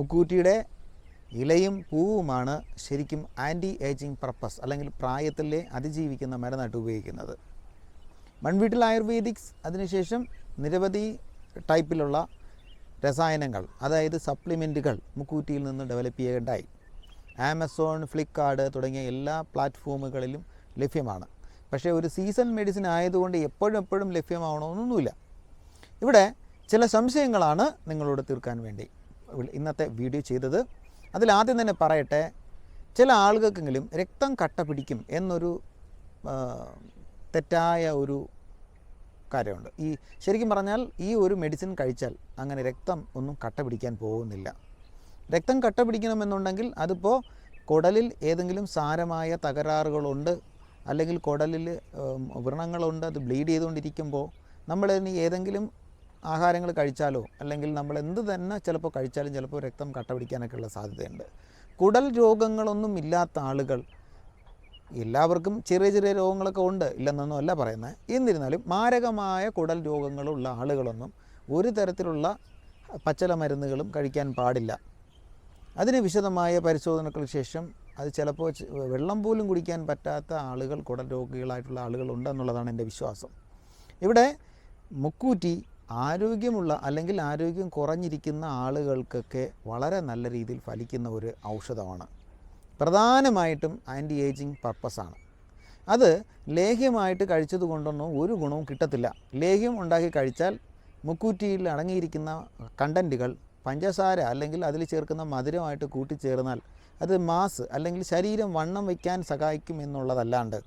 മുക്കൂറ്റിയുടെ ഇലയും പൂവുമാണ് ശരിക്കും anti ageing purpose അല്ലെങ്കിൽ പ്രായത്തിലെ അതിജീവിക്കുന്ന മരുന്നായിട്ട് ഉപയോഗിക്കുന്നത്. മൺവീട്ടിൽ ആയുർവേദിക്സ് അതിനുശേഷം നിരവധി ടൈപ്പിലുള്ള രസായനങ്ങൾ അതായത് സപ്ലിമെന്റുകൾ മുക്കൂറ്റിയിൽ നിന്ന് ഡെവലപ്പ് ചെയ്യേണ്ടായി. ആമസോൺ ഫ്ലിപ്കാർട്ട് തുടങ്ങിയ എല്ലാ പ്ലാറ്റ്ഫോമുകളിലും ലഭ്യമാണ്. പക്ഷേ ഒരു സീസൺ മെഡിസിൻ ആയതുകൊണ്ട് എപ്പോഴും എപ്പോഴും ലഭ്യമാവണമെന്നൊന്നുമില്ല. ഇവിടെ ചില സംശയങ്ങളാണ് നിങ്ങളോട് തീർക്കാൻ വേണ്ടി. ഇന്നത്തെ വീഡിയോ ചെയ്തത്. അതിലാദ്യം തന്നെ പറയട്ടെ ചില ആളുകൾക്കെങ്കിലും രക്തം കട്ട പിടിക്കും എന്നൊരു തെറ്റായ ഒരു കാര്യമുണ്ട്. ഈ ശരിക്കും പറഞ്ഞാൽ ഈ ഒരു മെഡിസിൻ കഴിച്ചാൽ അങ്ങനെ രക്തം ഒന്നും കട്ട പിടിക്കാൻ പോകുന്നില്ല. രക്തം കട്ട പിടിക്കണമെന്നുണ്ടെങ്കിൽ അതിപ്പോൾ കുടലിൽ ഏതെങ്കിലും സാരമായ തകരാറുകളുണ്ട് അല്ലെങ്കിൽ കുടലിൽ വ്രണങ്ങളുണ്ട് അത് ബ്ലീഡ് ചെയ്തുകൊണ്ടിരിക്കുമ്പോൾ നമ്മൾ ഏതെങ്കിലും ആഹാരങ്ങൾ കഴിച്ചാലോ? അല്ലെങ്കിൽ നമ്മൾ എന്ത് തന്നെ ചിലപ്പോൾ കഴിച്ചാലും ചിലപ്പോൾ രക്തം കട്ട പിടിക്കാനൊക്കെ ഉള്ള സാധ്യതയുണ്ട്. കുടൽ രോഗങ്ങളൊന്നും ഇല്ലാത്ത ആളുകൾ എല്ലാവർക്കും ചെറിയ ചെറിയ രോഗങ്ങളൊക്കെ ഉണ്ട് ഇല്ലെന്നൊന്നും അല്ല പറയുന്നത്. എന്നിരുന്നാലും മാരകമായ കുടൽ രോഗങ്ങളുള്ള ആളുകളൊന്നും ഒരു തരത്തിലുള്ള പച്ചല മരുന്നുകളും കഴിക്കാൻ പാടില്ല. അതിന് വിശദമായ പരിശോധനകൾക്ക് ശേഷം അത് ചിലപ്പോൾ വെള്ളം പോലും കുടിക്കാൻ പറ്റാത്ത ആളുകൾ കുടൽ രോഗികളായിട്ടുള്ള ആളുകളുണ്ടെന്നുള്ളതാണ് എന്റെ വിശ്വാസം. ഇവിടെ മുക്കൂറ്റി ആരോഗ്യമുള്ള അല്ലെങ്കിൽ ആരോഗ്യം കുറഞ്ഞിരിക്കുന്ന ആളുകൾക്കൊക്കെ വളരെ നല്ല രീതിയിൽ ഫലിക്കുന്ന ഒരു ഔഷധമാണ്. പ്രധാനമായിട്ടും ആന്റി ഏജിങ് പർപ്പസാണ് അത് ലേഹ്യമായിട്ട് കഴിച്ചത് കൊണ്ടൊന്നും ഒരു ഗുണവും കിട്ടത്തില്ല. ലേഹ്യം ഉണ്ടാക്കി കഴിച്ചാൽ മുക്കൂറ്റിയിൽ അടങ്ങിയിരിക്കുന്ന കണ്ടന്റുകൾ പഞ്ചസാര അല്ലെങ്കിൽ അതിൽ ചേർക്കുന്ന മധുരമായിട്ട് കൂട്ടിച്ചേർന്നാൽ അത് മാസ് അല്ലെങ്കിൽ ശരീരം വണ്ണം വയ്ക്കാൻ സഹായിക്കും എന്നുള്ളതല്ലാണ്ട്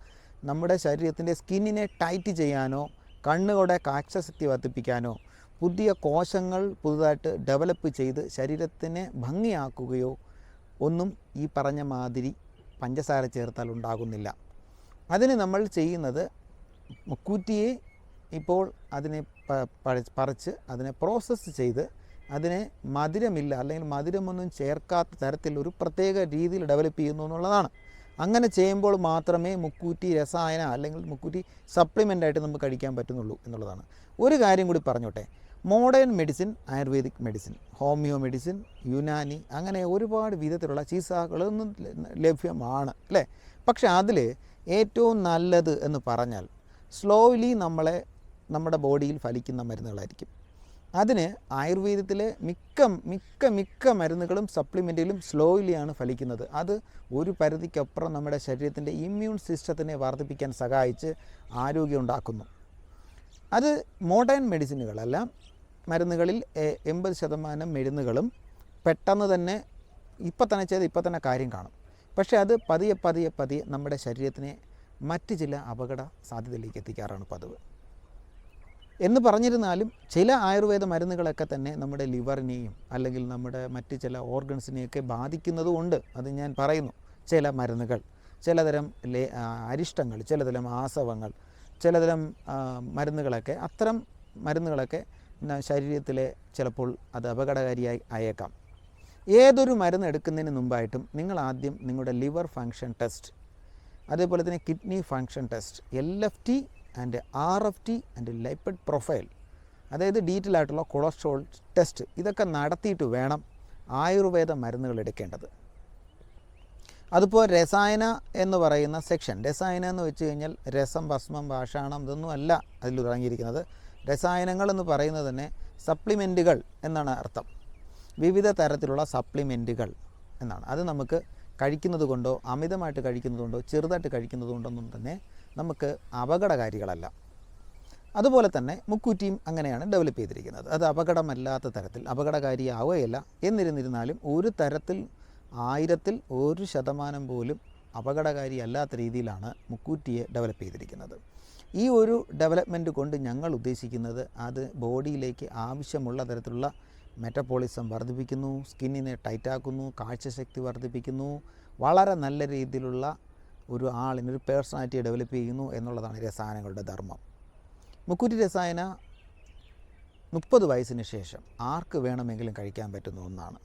നമ്മുടെ ശരീരത്തിന്റെ സ്കിന്നിനെ ടൈറ്റ് ചെയ്യാനോ കണ്ണുകളുടെ കാഴ്ചശക്തി വർദ്ധിപ്പിക്കാനോ പുതിയ കോശങ്ങൾ പുതുതായിട്ട് ഡെവലപ്പ് ചെയ്ത് ശരീരത്തിനെ ഭംഗിയാക്കുകയോ ഒന്നും ഈ പറഞ്ഞ മാതിരി പഞ്ചസാര ചേർത്താൽ ഉണ്ടാകുന്നില്ല. അതിന് നമ്മൾ ചെയ്യുന്നത് മുക്കൂറ്റിയെ ഇപ്പോൾ അതിനെ പറിച്ച് അതിനെ പ്രോസസ്സ് ചെയ്ത് അതിനെ മധുരമില്ല അല്ലെങ്കിൽ മധുരമൊന്നും ചേർക്കാത്ത തരത്തിൽ ഒരു പ്രത്യേക രീതിയിൽ ഡെവലപ്പ് ചെയ്യുന്നു എന്നുള്ളതാണ്. അങ്ങനെ ചെയ്യുമ്പോൾ മാത്രമേ മുക്കൂറ്റി രസായന അല്ലെങ്കിൽ മുക്കൂറ്റി സപ്ലിമെന്റ് ആയിട്ട് നമുക്ക് കഴിക്കാൻ പറ്റുന്നുള്ളൂ എന്നുള്ളതാണ്. ഒരു കാര്യം കൂടി പറഞ്ഞോട്ടെ. Modern medicine ayurvedic medicine homeo medicine Unani അങ്ങനെ ഒരുപാട് വിധത്തിലുള്ള ചികിത്സകളൊന്നും ലഭ്യമാണ് അല്ലേ? പക്ഷേ അതിൽ ഏറ്റവും നല്ലത് എന്ന് പറഞ്ഞാൽ സ്ലോലി നമ്മളെ നമ്മുടെ ബോഡിയിൽ ഫലിക്കുന്ന മരുന്നുകളായിരിക്കും. അതിന് ആയുർവേദത്തിലെ മിക്ക മിക്ക മിക്ക മരുന്നുകളും സപ്ലിമെന്റിലും സ്ലോയിലിയാണ് ഫലിക്കുന്നത്. അത് ഒരു പരിധിക്കപ്പുറം നമ്മുടെ ശരീരത്തിന്റെ ഇമ്മ്യൂൺ സിസ്റ്റത്തിനെ വർദ്ധിപ്പിക്കാൻ സഹായിച്ച് ആരോഗ്യം ഉണ്ടാക്കുന്നു. അത് മോഡേൺ മെഡിസിനുകളല്ല മരുന്നുകളിൽ എൺപത് ശതമാനം മരുന്നുകളും പെട്ടെന്ന് തന്നെ ഇപ്പം തന്നെ ചെയ്ത് ഇപ്പം തന്നെ കാര്യം കാണും. പക്ഷേ അത് പതിയെ പതിയെ പതിയെ നമ്മുടെ ശരീരത്തിനെ മറ്റ് ചില അപകട സാധ്യതയിലേക്ക് എത്തിക്കാറാണ് പതിവ്. എന്ന് പറഞ്ഞിരുന്നാലും ചില ആയുർവേദ മരുന്നുകളൊക്കെ തന്നെ നമ്മുടെ ലിവറിനെയും അല്ലെങ്കിൽ നമ്മുടെ മറ്റ് ചില ഓർഗൻസിനെയൊക്കെ ബാധിക്കുന്നതുകൊണ്ട് അത് ഞാൻ പറയുന്നു. ചില മരുന്നുകൾ ചിലതരം ലേ അരിഷ്ടങ്ങൾ ചിലതരം ആസവങ്ങൾ ചിലതരം മരുന്നുകളൊക്കെ അത്തരം മരുന്നുകളൊക്കെ ശരീരത്തിലെ ചിലപ്പോൾ അത് അപകടകാരിയായി അയേക്കാം ഏതൊരു മരുന്ന് എടുക്കുന്നതിന് മുമ്പായിട്ടും നിങ്ങൾ ആദ്യം നിങ്ങളുടെ ലിവർ ഫങ്ഷൻ ടെസ്റ്റ് അതേപോലെ തന്നെ kidney function test L F T and R F T and lipid profile അതായത് ഡീറ്റെയിൽ ആയിട്ടുള്ള കൊളസ്ട്രോൾ ടെസ്റ്റ് ഇതൊക്കെ നടത്തിയിട്ട് വേണം ആയുർവേദ മരുന്നുകൾ എടുക്കേണ്ടത്. അതിപ്പോൾ രസായന എന്ന് പറയുന്ന സെക്ഷൻ രസായന എന്ന് വെച്ച് കഴിഞ്ഞാൽ രസം ഭസ്മം ഭാഷാണം ഇതൊന്നും അല്ല അതിൽ തുടങ്ങിയിരിക്കുന്നത്. രസായനങ്ങൾ എന്ന് പറയുന്നത് തന്നെ സപ്ലിമെന്റുകൾ എന്നാണ് അർത്ഥം. വിവിധ തരത്തിലുള്ള സപ്ലിമെന്റുകൾ എന്നാണ്. അത് നമുക്ക് കഴിക്കുന്നത് കൊണ്ടോ അമിതമായിട്ട് കഴിക്കുന്നത് കൊണ്ടോ ചെറുതായിട്ട് കഴിക്കുന്നത് കൊണ്ടൊന്നും തന്നെ നമുക്ക് അപകടകാരികളല്ല. അതുപോലെ തന്നെ മുക്കൂറ്റിയും അങ്ങനെയാണ് ഡെവലപ്പ് ചെയ്തിരിക്കുന്നത്. അത് അപകടമല്ലാത്ത തരത്തിൽ അപകടകാരിയാവുകയല്ല. എന്നിരുന്നിരുന്നാലും ഒരു തരത്തിൽ ആയിരത്തിൽ ഒരു ശതമാനം പോലും അപകടകാരി അല്ലാത്ത രീതിയിലാണ് മുക്കൂറ്റിയെ ഡെവലപ്പ് ചെയ്തിരിക്കുന്നത്. ഈ ഒരു ഡെവലപ്മെന്റ് കൊണ്ട് ഞങ്ങൾ ഉദ്ദേശിക്കുന്നത് അത് ബോഡിയിലേക്ക് ആവശ്യമുള്ള തരത്തിലുള്ള മെറ്റബോളിസം വർദ്ധിപ്പിക്കുന്നു സ്കിന്നിനെ ടൈറ്റാക്കുന്നു കാഴ്ചശക്തി വർദ്ധിപ്പിക്കുന്നു വളരെ നല്ല രീതിയിലുള്ള ഒരു ആളിന് ഒരു പേഴ്സണാലിറ്റി ഡെവലപ്പ് ചെയ്യുന്നു എന്നുള്ളതാണ് രസായനങ്ങളുടെ ധർമ്മം. മുക്കുറ്റി രസായന മുപ്പത് വയസ്സിന് ശേഷം ആർക്ക് വേണമെങ്കിലും കഴിക്കാൻ പറ്റുന്ന ഒന്നാണ്.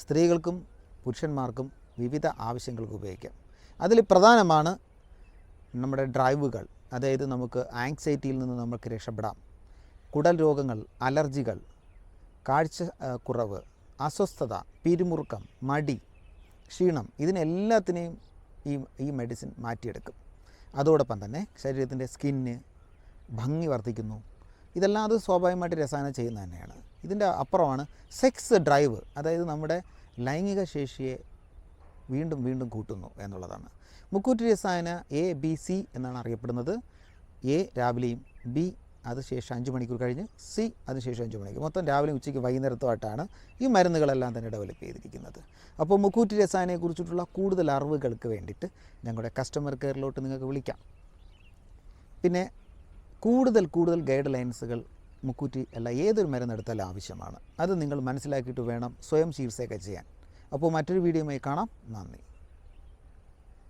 സ്ത്രീകൾക്കും പുരുഷന്മാർക്കും വിവിധ ആവശ്യങ്ങൾക്ക് ഉപയോഗിക്കാം. അതിൽ പ്രധാനമാണ് നമ്മുടെ ഡ്രൈവുകൾ. അതായത് നമുക്ക് ആങ്സൈറ്റിയിൽ നിന്ന് നമുക്ക് രക്ഷപ്പെടാം. കുടൽ രോഗങ്ങൾ അലർജികൾ കാഴ്ച കുറവ് അസ്വസ്ഥത പിരിമുറുക്കം മടി ക്ഷീണം ഇതിനെല്ലാത്തിനെയും ഈ ഈ മെഡിസിൻ മാറ്റിയെടുക്കും. അതോടൊപ്പം തന്നെ ശരീരത്തിന്റെ സ്കിന്ന് ഭംഗി വർദ്ധിക്കുന്നു. ഇതെല്ലാം അത് സ്വാഭാവികമായിട്ട് രസായനം ചെയ്യുന്നത് തന്നെയാണ്. ഇതിന്റെ അപ്പുറമാണ് സെക്സ് ഡ്രൈവ് അതായത് നമ്മുടെ ലൈംഗിക ശേഷിയെ വീണ്ടും വീണ്ടും കൂട്ടുന്നു എന്നുള്ളതാണ്. മുക്കൂറ്റി രസായന എ ബി സി എന്നാണ് അറിയപ്പെടുന്നത്. എ രാവിലെയും ബി അത് ശേഷം അഞ്ച് മണിക്കൂർ കഴിഞ്ഞ് സി അതിനുശേഷം അഞ്ച് മണിക്കൂർ. മൊത്തം രാവിലെ ഉച്ചയ്ക്ക് വൈകുന്നേരത്തുമായിട്ടാണ് ഈ മരുന്നുകളെല്ലാം തന്നെ ഡെവലപ്പ് ചെയ്തിരിക്കുന്നത്. അപ്പോൾ മുക്കൂറ്റി രസായനയെക്കുറിച്ചിട്ടുള്ള കൂടുതൽ അറിവുകൾക്ക് വേണ്ടിയിട്ട് ഞങ്ങളുടെ കസ്റ്റമർ കെയറിലോട്ട് നിങ്ങൾക്ക് വിളിക്കാം. പിന്നെ കൂടുതൽ കൂടുതൽ ഗൈഡ് ലൈൻസുകൾ മുക്കൂറ്റി അല്ല ഏതൊരു മരുന്നെടുത്താലും ആവശ്യമാണ്. അത് നിങ്ങൾ മനസ്സിലാക്കിയിട്ട് വേണം സ്വയം ചികിത്സയൊക്കെ ചെയ്യാൻ. അപ്പോൾ മറ്റൊരു വീഡിയോയുമായി കാണാം. നന്ദി.